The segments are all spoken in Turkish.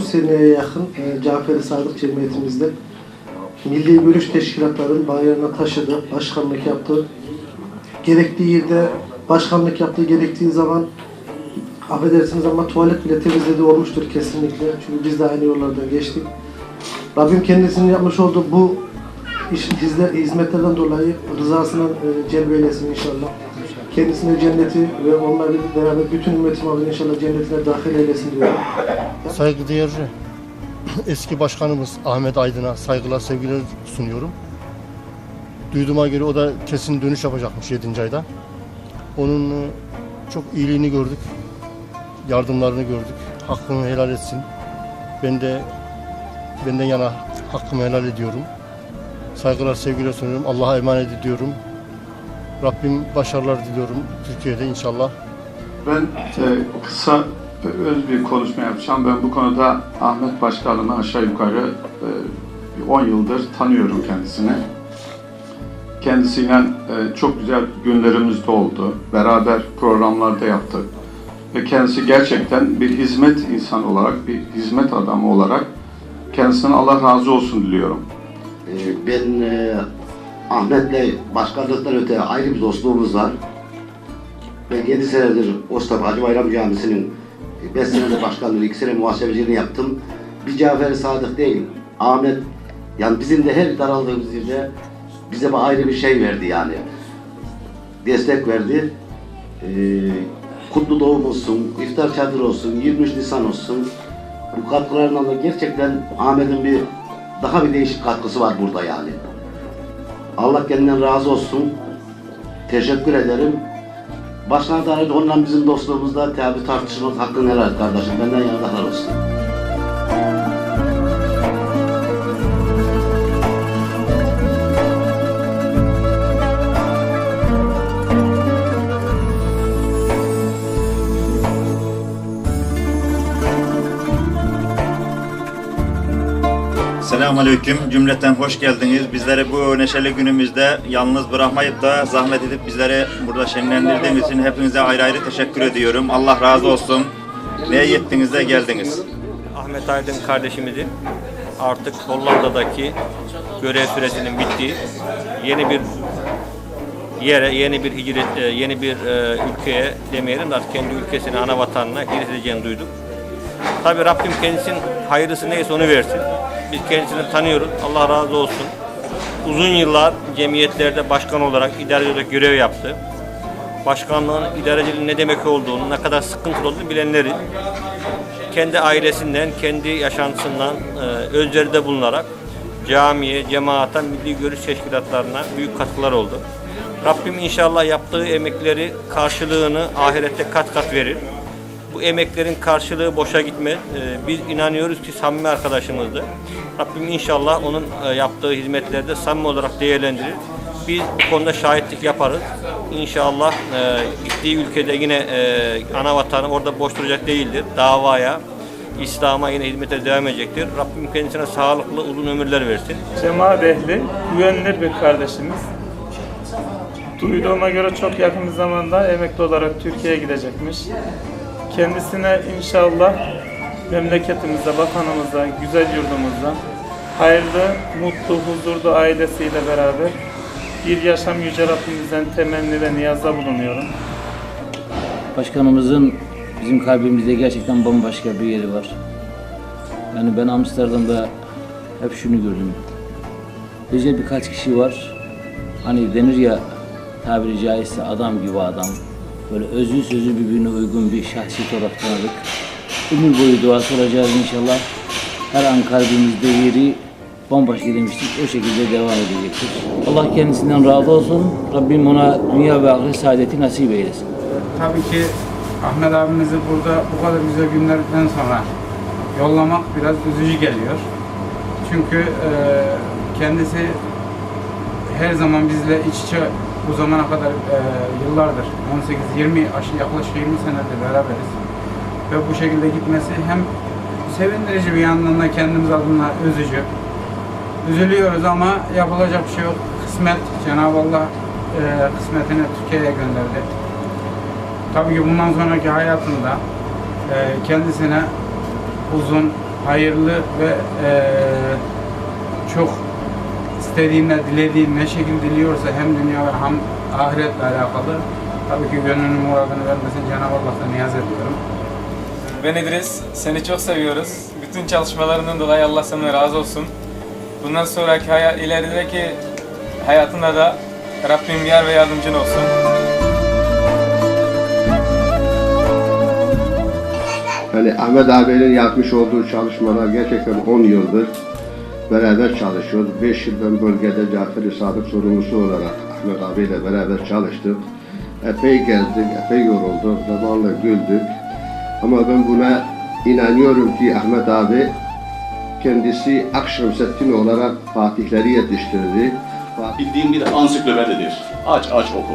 seneye yakın e, Cafer-i Sadık Cemiyetimizde Milli Görüş Teşkilatları'nın bayrağına taşıdı, başkanlık yaptı. Gerektiği yerde başkanlık yaptığı gerektiği zaman affedersiniz ama tuvalet bile temizlediği olmuştur kesinlikle. Çünkü biz de aynı yollardan geçtik. Rabbim kendisinin yapmış olduğu bu iş, hizmetlerden dolayı rızasını e, celbeylesin inşallah. Kendisine cenneti ve onunla beraber bütün ümmetim adına inşallah cennetine dahil eylesin diyorum. Saygıdeğer eski başkanımız Ahmet Aydın'a saygılar, sevgiler sunuyorum. Duyduğuma göre o da kesin dönüş yapacakmış 7. ayda. Onun e, çok iyiliğini gördük. Yardımlarını gördük. Hakkını helal etsin. Ben de benden yana hakkımı helal ediyorum. Saygılar, sevgiler sunuyorum. Allah'a emanet ediyorum. Rabbim başarılar diliyorum Türkiye'de inşallah. Ben e, kısa ve öz bir konuşma yapacağım. Ben bu konuda Ahmet Başkanım'ı aşağı yukarı e, 10 yıldır tanıyorum kendisini. Kendisiyle e, çok güzel günlerimiz de oldu. Beraber programlarda yaptık. Ve kendisi gerçekten bir hizmet insanı olarak, bir hizmet adamı olarak kendisine Allah razı olsun diliyorum. Ee, Ben e, Ahmet'le başkanlıktan öte ayrı bir dostluğumuz var. Ben 7 senedir Ostab Hacı Bayram Camisi'nin 5 senede başkanlığı, 2 sene muhasebeciliğini yaptım. Bir Cafer-i Sadık değil, Ahmet, yani bizim de her daraldığımız yerde bize bir ayrı bir şey verdi yani. Destek verdi. Ee, kutlu doğum olsun, iftar çadır olsun, 23 Nisan olsun. Bu katkılarından da gerçekten Ahmet'in bir daha bir değişik katkısı var burada yani. Allah kendinden razı olsun. Teşekkür ederim. Başına da onunla bizim dostluğumuzda tabi tartışmamız hakkın helal kardeşim. Benden yana da helal olsun. Selamünaleyküm. Cümleten hoş geldiniz. Bizleri bu neşeli günümüzde yalnız bırakmayıp da zahmet edip bizleri burada şenlendirdiğiniz için hepinize ayrı ayrı teşekkür ediyorum. Allah razı olsun. Neye yettiniz de geldiniz. Ahmet Aydın kardeşimizin artık Hollanda'daki görev süresinin bittiği yeni bir yere, yeni bir hicret, e, yeni bir e, ülkeye demeyelim de artık kendi ülkesine, ana vatanına gidileceğini duyduk. Tabii Rabbim kendisinin hayırlısı neyse onu versin. Biz kendisini tanıyoruz. Allah razı olsun. Uzun yıllar cemiyetlerde başkan olarak, idareci olarak görev yaptı. Başkanlığın, idareciliğin ne demek olduğunu, ne kadar sıkıntılı olduğunu bilenleri kendi ailesinden, kendi yaşantısından e, özveride bulunarak camiye, cemaata, milli görüş teşkilatlarına büyük katkılar oldu. Rabbim inşallah yaptığı emekleri karşılığını ahirette kat kat verir. Bu emeklerin karşılığı boşa gitmez. E, biz inanıyoruz ki samimi arkadaşımızdı. Rabbim inşallah onun e, yaptığı hizmetlerde samimi olarak değerlendirir. Biz bu konuda şahitlik yaparız. İnşallah e, gittiği ülkede yine e, ana vatanı orada boş duracak değildir. Davaya, İslam'a yine hizmete devam edecektir. Rabbim kendisine sağlıklı uzun ömürler versin. Cemaat ehli, güvenilir bir kardeşimiz. Duyduğuma göre çok yakın zamanda emekli olarak Türkiye'ye gidecekmiş. Kendisine inşallah memleketimizde, vatanımızda, güzel yurdumuzda hayırlı, mutlu, huzurlu ailesiyle beraber bir yaşam yüce Rabbimizden temenni ve niyazda bulunuyorum. Başkanımızın bizim kalbimizde gerçekten bambaşka bir yeri var. Yani ben Amsterdam'da hep şunu gördüm. Özel birkaç kişi var. Hani denir ya tabiri caizse adam gibi adam. Böyle özü sözü birbirine uygun bir şahsiyet olarak tanıdık. Ömür boyu duası olacağız inşallah. Her an kalbimizde yeri bambaşka demiştik. O şekilde devam edecektir. Allah kendisinden razı olsun. Rabbim ona dünya ve ahiret saadeti nasip eylesin. Tabii ki Ahmet abimizi burada bu kadar güzel günlerden sonra yollamak biraz üzücü geliyor. Çünkü e, kendisi her zaman bizle iç içe bu zamana kadar e, yıllardır 18-20 aşı yaklaşık 20 senedir beraberiz. Ve bu şekilde gitmesi hem sevindirici bir yandan da kendimiz adına üzücü. Üzülüyoruz ama yapılacak bir şey yok. Kısmet, Cenab-ı Allah e, kısmetini Türkiye'ye gönderdi. Tabii ki bundan sonraki hayatında e, kendisine uzun, hayırlı ve eee, çok istediğinde, dilediğin ne şekilde diliyorsa hem dünya ve hem ahiretle alakalı tabii ki gönlünün muradını vermesin Cenab-ı Allah'tan niyaz ediyorum. Ben İdris, seni çok seviyoruz. Bütün çalışmalarından dolayı Allah sana razı olsun. Bundan sonraki hayat, ilerideki hayatında da Rabbim yar ve yardımcın olsun. Yani Ahmet abi'nin yapmış olduğu çalışmalar gerçekten 10 yıldır beraber çalışıyoruz. 5 yıldan bölgede Cafer-i Sadık sorumlusu olarak Ahmet abiyle beraber çalıştık. Epey gezdik, epey yorulduk, zamanla güldük. Ama ben buna inanıyorum ki Ahmet abi kendisi Akşemseddin olarak Fatihleri yetiştirdi. Bildiğim bir ansiklopedidir. Aç aç oku.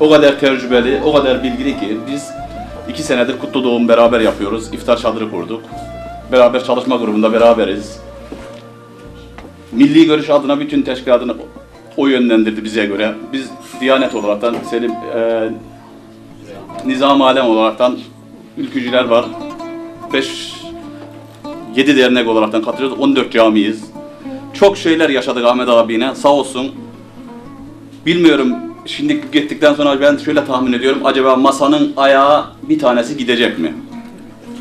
O kadar tecrübeli, o kadar bilgili ki biz iki senedir kutlu doğum beraber yapıyoruz. İftar çadırı kurduk. Beraber çalışma grubunda beraberiz. Milli Görüş adına bütün teşkilatını o yönlendirdi bize göre. Biz Diyanet olaraktan, Selim, e, Nizam Alem olaraktan ülkücüler var. 5 7 dernek olaraktan katılıyoruz. 14 camiyiz. Çok şeyler yaşadık Ahmet abine. Sağ olsun. Bilmiyorum şimdi gittikten sonra ben şöyle tahmin ediyorum. Acaba masanın ayağı bir tanesi gidecek mi?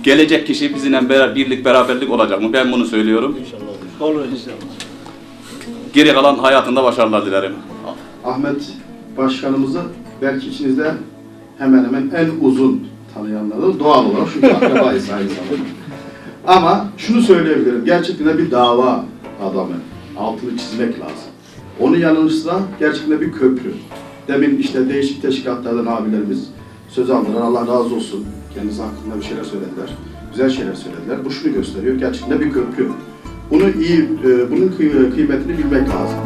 Gelecek kişi bizimle beraber, birlik beraberlik olacak mı? Ben bunu söylüyorum. Olur inşallah. Geri kalan hayatında başarılar dilerim. Ahmet Başkanımızı belki içinizde hemen hemen en uzun tanıyanlardır doğal olarak çünkü akrabayız aynı zamanda. Ama şunu söyleyebilirim, gerçekten bir dava adamı. Altını çizmek lazım. Onun yanı sıra gerçekten bir köprü. Demin işte değişik teşkilatlardan abilerimiz söz aldılar. Allah razı olsun. Kendisi hakkında bir şeyler söylediler. Güzel şeyler söylediler. Bu şunu gösteriyor. Gerçekten bir köprü. Bunu iyi, e, bunun kıy- kıymetini bilmek lazım.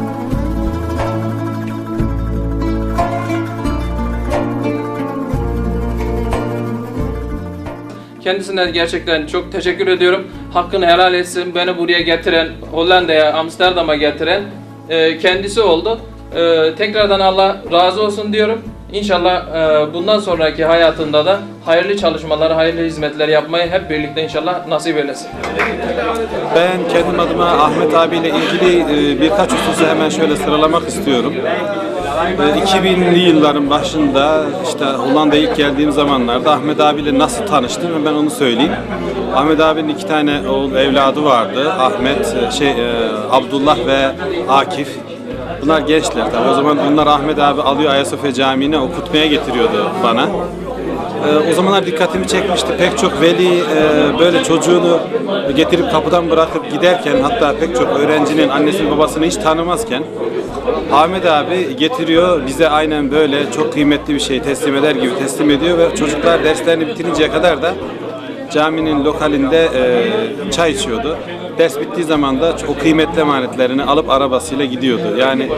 Kendisine gerçekten çok teşekkür ediyorum. Hakkını helal etsin. Beni buraya getiren, Hollanda'ya, Amsterdam'a getiren e, kendisi oldu. E, tekrardan Allah razı olsun diyorum. İnşallah e, bundan sonraki hayatında da hayırlı çalışmalar, hayırlı hizmetler yapmayı hep birlikte inşallah nasip eylesin. Ben kendim adıma Ahmet abiyle ilgili e, birkaç hususu hemen şöyle sıralamak istiyorum. E, 2000'li yılların başında işte Hollanda'ya ilk geldiğim zamanlarda Ahmet abiyle nasıl tanıştım ben onu söyleyeyim. Ahmet abinin iki tane oğul evladı vardı. Ahmet, e, şey e, Abdullah ve Akif. Bunlar gençler tabii. O zaman onlar Ahmet abi alıyor Ayasofya Camii'ne okutmaya getiriyordu bana. Ee, o zamanlar dikkatimi çekmişti. Pek çok veli e, böyle çocuğunu getirip kapıdan bırakıp giderken hatta pek çok öğrencinin annesini babasını hiç tanımazken Ahmet abi getiriyor bize aynen böyle çok kıymetli bir şey teslim eder gibi teslim ediyor ve çocuklar derslerini bitirinceye kadar da caminin lokalinde e, çay içiyordu. Ders bittiği zaman da o kıymetli emanetlerini alıp arabasıyla gidiyordu. Yani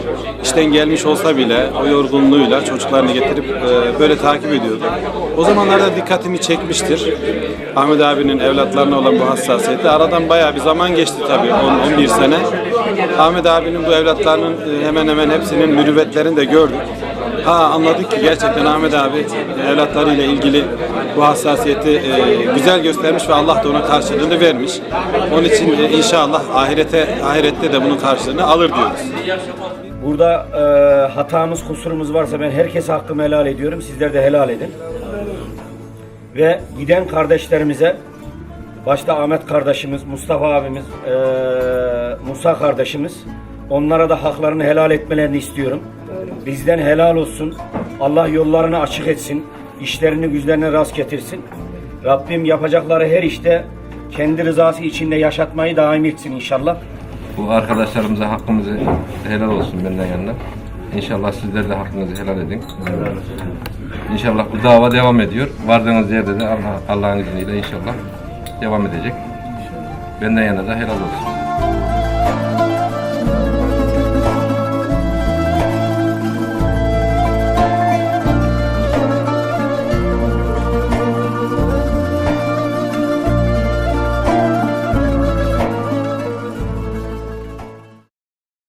işten gelmiş olsa bile o yorgunluğuyla çocuklarını getirip e, böyle takip ediyordu. O zamanlarda dikkatimi çekmiştir. Ahmet abinin evlatlarına olan bu hassasiyeti. Aradan bayağı bir zaman geçti tabii 10-11 sene. Ahmet abinin bu evlatlarının e, hemen hemen hepsinin mürüvvetlerini de gördük. Ha anladık ki gerçekten Ahmet abi evlatlarıyla ilgili bu hassasiyeti e, güzel göstermiş ve Allah da ona karşılığını vermiş. Onun için e, inşallah ahirete ahirette de bunun karşılığını alır diyoruz. Burada e, hatamız, kusurumuz varsa ben herkese hakkımı helal ediyorum. Sizler de helal edin. Ve giden kardeşlerimize başta Ahmet kardeşimiz, Mustafa abimiz, e, Musa kardeşimiz onlara da haklarını helal etmelerini istiyorum. Bizden helal olsun. Allah yollarını açık etsin. işlerini güzlerine rast getirsin. Rabbim yapacakları her işte kendi rızası içinde yaşatmayı daim etsin inşallah. Bu arkadaşlarımıza hakkımızı helal olsun benden yanına. İnşallah sizler de hakkınızı helal edin. İnşallah bu dava devam ediyor. Vardığınız yerde de Allah Allah'ın izniyle inşallah devam edecek. Benden yana da helal olsun.